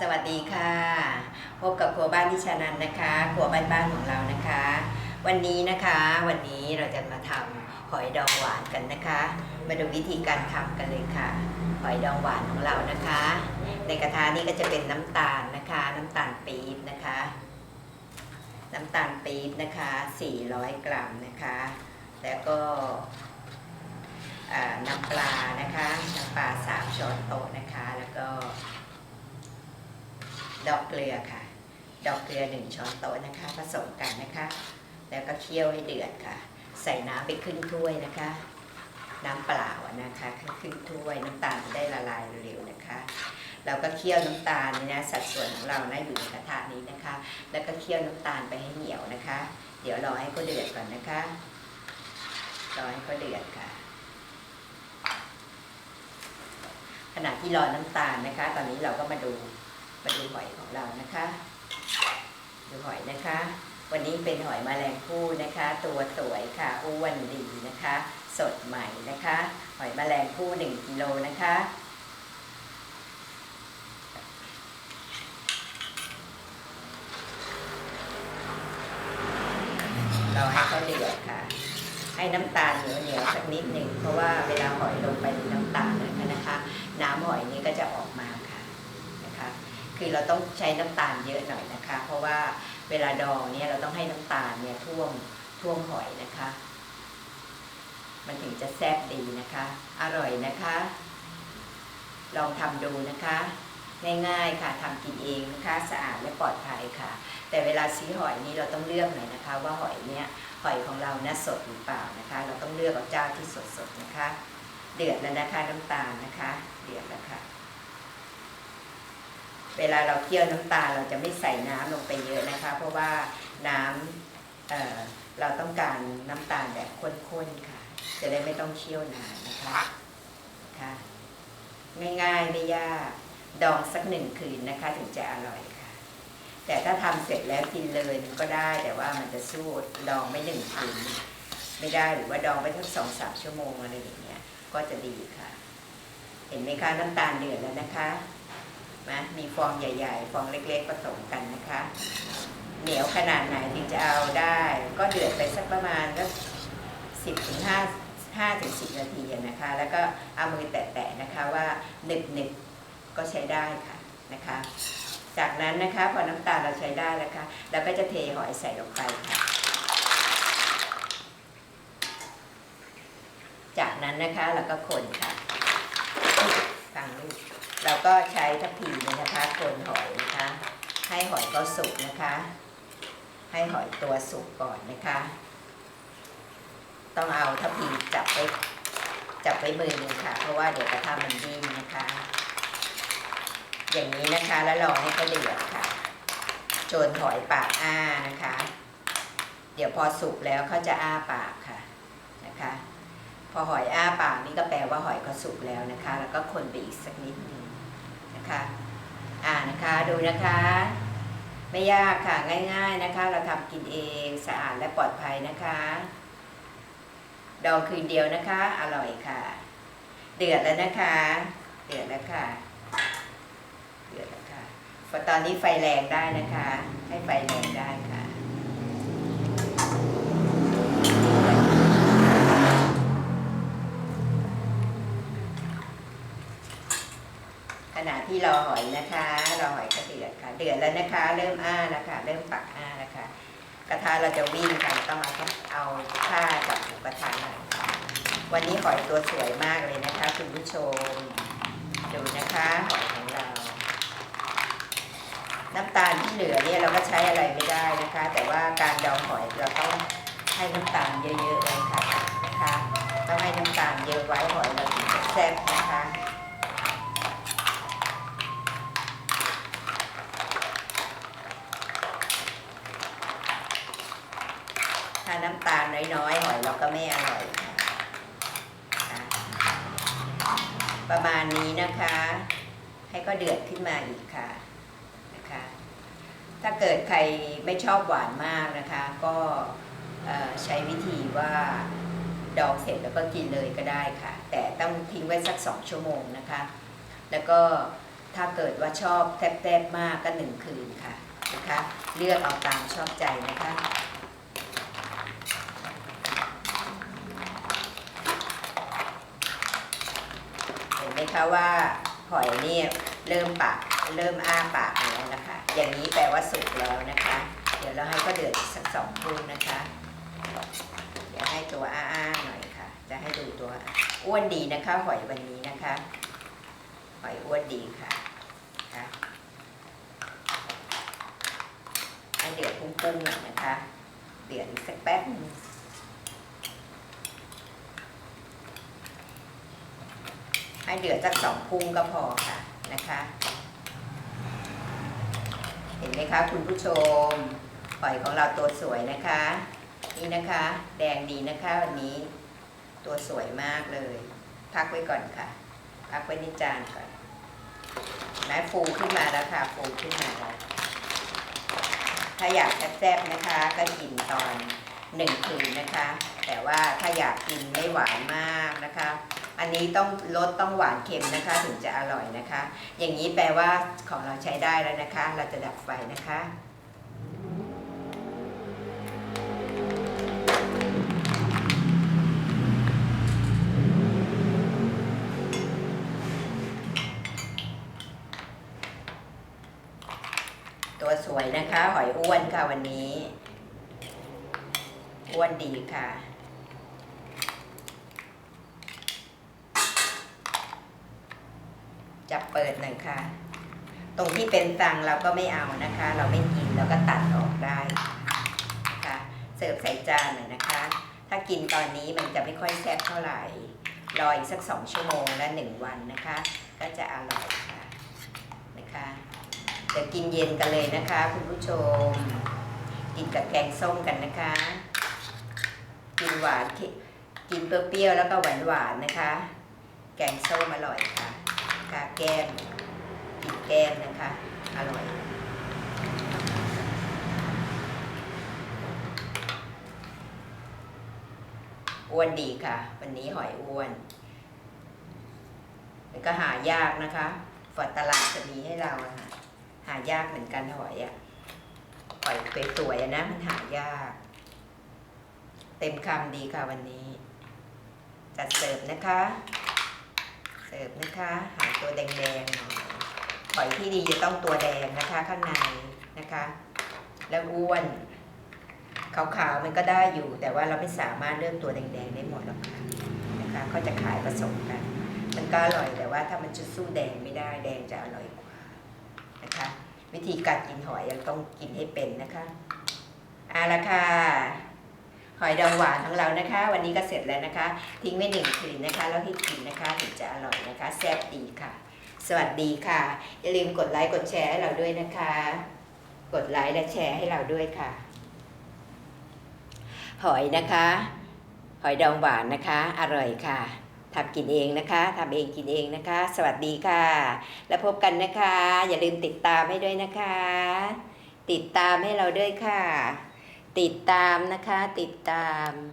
สวัสดีค่ะ พบกับครัวบ้านที่ชานันนะคะครัวบ้านๆของเรานะคะ วันนี้นะคะวันนี้เราจะมาทำหอยดองหวานกันนะคะ มาดูวิธีการทำกันเลยค่ะ หอยดองหวานของเรานะคะ ในกระทะนี้ก็จะเป็นน้ำตาลนะคะ น้ำตาลปี๊บนะคะ น้ำตาลปี๊บนะคะ 400 กรัมนะคะ แล้วก็น้ำปลานะคะน้ำปลา3ช้อนโต๊ะนะคะ แล้วก็ ดอกเกลือค่ะ ดอกเกลือหนึ่งช้อนโต๊ะนะคะ ผสมกันนะคะ แล้วก็เคี่ยวให้เดือดค่ะ ใส่น้ำไปครึ่งถ้วยนะคะ น้ำเปล่านะคะครึ่งถ้วยน้ำตาลจะได้ละลายเร็วๆนะคะเราก็เคี่ยวน้ำตาลนี่นะสัดส่วนของเรานะอยู่ในกระทะนี้นะคะ แล้วก็เคี่ยวน้ำตาลไปให้เหนียวนะคะ เดี๋ยวรอให้เขาเดือดก่อนนะคะรอให้เขาเดือดค่ะ ขณะที่รอน้ำตาลนะคะ ตอนนี้เราก็มาดู มาดูหอยของเรานะคะ ดูหอยนะคะ วันนี้เป็นหอยแมลงภู่นะคะ ตัวสวยค่ะอ้วนดีนะคะ สดใหม่นะคะ หอยแมลงภู่1กิโลนะคะเราให้เขาเดือดค่ะ ให้น้ำตาลเหนียวเหนียวๆสักนิดหนึ่งเพราะว่าเวลาหอยลงไปในน้ำตาลนะคะนะคะ น้ำหอยนี้ก็จะออกมาค่ะนะคะ คือเราต้องใช้น้ำตาลเยอะหน่อยนะคะ เพราะว่าเวลาดองเนี่ยเราต้องให้น้ำตาลเนี่ยท่วมท่วมหอยนะคะ มันถึงจะแซ่บดีนะคะ อร่อยนะคะ ลองทำดูนะคะ ง่ายๆค่ะทำกินเองนะคะ สะอาดและปลอดภัยค่ะ แต่เวลาซื้อหอยนี้เราต้องเลือกหน่อยนะคะ ว่าหอยเนี่ยหอยของเรานะสดหรือเปล่านะคะ เราต้องเลือกเอาเจ้าที่สดๆนะคะ เดือดแล้วนะคะน้ำตาลนะคะ เดือดแล้วค่ะ เวลาเราเคี่ยวน้ำตาลเราจะไม่ใส่น้ำลงไปเยอะนะคะ เพราะว่าน้ำเเราต้องการน้ำตาลแบบข้นๆค่ะ จะได้ไม่ต้องเคี่ยวนานนะคะค่ะง่ายๆไม่ยากดองสักหนึ่งคืนนะคะ ถึงจะอร่อยค่ะ แต่ถ้าทำเสร็จแล้วกินเลยก็ได้แต่ว่ามันจะสู้ดองไม่หนึ่งคืนไม่ได้หรือว่าดองไปทั้งสองสามชั่วโมงอะไรอย่างเงี้ยก็จะดีค่ะ เห็นไหมคะน้ำตาลเดือดแล้วนะคะ นะมีฟองใหญ่ ๆ ฟองเล็กๆผสมกันนะคะ เหนียวขนาดไหนถึงจะเอาได้ ก็เดือดไปสักประมาณก็สิบถึงห้าห้าถึงสิบนาทีนะคะ แล้วก็เอามือแตะๆนะคะว่าหนึบหนึบก็ใช้ได้ค่ะนะคะ จากนั้นนะคะพอน้ำตาลเราใช้ได้แล้วค่ะเราก็จะเทหอยใส่ลงไปค่ะจากนั้นนะคะเราก็คนค่ะ ฟังลูกเราก็ใช้ทัพพีนนะคะคนหอยนะคะ ให้หอยเขาสุกนะคะ ให้หอยตัวสุกก่อนนะคะ ต้องเอาทัพพีจับไว้จับไว้มือหนึงค่ะ เพราะว่าเดี๋ยวกระทะมันดิ้นนะคะ อย่างนี้นะคะแล้วรอให้เขาเดือดค่ะ โจนหอยปากอ้านะคะ เดี๋ยวพอสุกแล้วเขาจะอ้าปากค่ะนะคะ พอหอยอ้าปากนี่ก็แปลว่าหอยเขาสุกแล้วนะคะ แล้วก็คนไปอีกสักนิดหนึงนะคะ อ่านะคะดูนะคะ ไม่ยากค่ะง่าย ๆนะคะ เราทำกินเองสะอาดและปลอดภัยนะคะ ดองคืนเดียวนะคะ อร่อยค่ะ เดือดแล้วนะคะ เดือดแล้วค่ะ เดือดแล้วค่ะตอนนี้ไฟแรงได้นะคะ ให้ไฟแรงได้ค่ะ ขณะที่รอหอยนะคะรอหอยกระเดือดค่ะเดือดแล้วนะคะ เริ่มอ้านะคะเริ่มปักอ้านะคะกระทะเราจะวิ่งค่ะต้องเอาเอาผ้าจับกระทะหน่อยค่ะวันนี้หอยตัวสวยมากเลยนะคะคุณผู้ชม ดูนะคะหอยของเรา น้ำตาลที่เหลือเนี่ยเราก็ใช้อะไรไม่ได้นะคะ แต่ว่าการดองหอยเราต้องให้น้ำตาลเยอะๆเลยค่ะนะคะต้องให้น้ำตาลเยอะไว้หอยเราถึงจะแซ่บนะคะ ถ้าน้ำตาลน้อยๆหอยเราก็ไม่อร่อยประมาณนี้นะคะ ให้ก็เดือดขึ้นมาอีกค่ะนะคะ ถ้าเกิดใครไม่ชอบหวานมากนะคะ ก็ใช้วิธีว่าดองเสร็จแล้วก็กินเลยก็ได้ค่ะ แต่ต้องทิ้งไว้สักสองชั่วโมงนะคะ แล้วก็ถ้าเกิดว่าชอบแทบๆมากก็หนึ่งคืนค่ะนะคะ เลือกเอาตามชอบใจนะคะ เห็น ไหมคะว่าหอยเนี่ยเริ่มปากเริ่มอ้าปากแล้วนะคะ อย่างนี้แปลว่าสุกแล้วนะคะ เดี๋ยวเราให้ก็เดือดสักสองครู่นะคะ เดี๋ยวให้ตัวอ้าๆหน่อยค่ะ จะให้ดูตัวอ้วนดีนะคะ หอยวันนี้นะคะ หอยอ้วนดีค่ะค่ะให้เดือดปุ้งๆหน่อยนะคะ เดือดอีกสักแป๊บนึง ให้เดือดสักสองพุ่งก็พอค่ะนะคะ เห็นไหมคะคุณผู้ชมหอยของเราตัวสวยนะคะ นี่นะคะ แดงดีนะคะวันนี้ ตัวสวยมากเลย พักไว้ก่อนค่ะ พักไว้ในจานก่อนแม้ฟูขึ้นมาแล้วค่ะฟูขึ้นมาแล้วถ้าอยากแซ่บๆนะคะ ก็กินตอน หนึ่งคืนนะคะ แต่ว่าถ้าอยากกินไม่หวานมากนะคะ อันนี้ต้องลดต้องหวานเค็มนะคะถึงจะอร่อยนะคะ อย่างนี้แปลว่าของเราใช้ได้แล้วนะคะ เราจะดับไฟนะคะตัวสวยนะคะ หอยอ้วนค่ะวันนี้ อ้วนดีค่ะ จับเปิดหน่อยค่ะ ตรงที่เป็นตังเราก็ไม่เอานะคะ เราไม่กินเราก็ตัดออกได้นะคะเสิร์ฟใส่จานหน่อยนะคะ ถ้ากินตอนนี้มันจะไม่ค่อยแซ่บเท่าไหร่รออีกสักสองชั่วโมงและหนึ่งวันนะคะ ก็จะอร่อยค่ะนะคะเดี๋ยวกินเย็นกันเลยนะคะ คุณผู้ชมกินกับแกงส้มกันนะคะ กินหวานกินเปรี้ยวๆแล้วก็หวานๆนนะคะ แกงส้มอร่อยค่ะค่ะแก้มกินแก้มนะคะ อร่อยอ้วนดีค่ะ วันนี้หอยอ้วนแล้วก็หายากนะคะฝอตลาดจะมีให้เราอะค่ะหายากเหมือนกันหอยอะหอยสวยๆอะนะมันหายาก เต็มคำดีค่ะวันนี้ จัดเสิร์ฟนะคะ เสิร์ฟนะคะ หาตัวแดงๆหน่อยหอยที่ดีจะต้องตัวแดงนะคะข้างในนะคะ แล้วอ้วนขาวๆมันก็ได้อยู่ แต่ว่าเราไม่สามารถเลือกตัวแดงๆได้หมดหรอกค่ะนะคะเขาจะขายผสมกัน มันก็อร่อยแต่ว่าถ้ามันจะสู้แดงไม่ได้แดงจะอร่อยกว่านะคะ วิธีการกินหอยยังต้องกินให้เป็นนะคะเอาละค่ะ หอยดองหวานของเรานะคะ วันนี้ก็เสร็จแล้วนะคะ ทิ้งไว้หนึ่งคืนนะคะ แล้วให้กินนะคะถึงจะอร่อยนะคะ แซ่บดีค่ะ สวัสดีค่ะ อย่าลืมกดไลค์กดแชร์ให้เราด้วยนะคะ กดไลค์และแชร์ให้เราด้วยค่ะ หอยนะคะ หอยดองหวานนะคะ อร่อยค่ะทำกินเองนะคะทำเองกินเองนะคะ สวัสดีค่ะ แล้วพบกันนะคะ อย่าลืมติดตามให้ด้วยนะคะ ติดตามให้เราด้วยค่ะ ติดตามนะคะติดตาม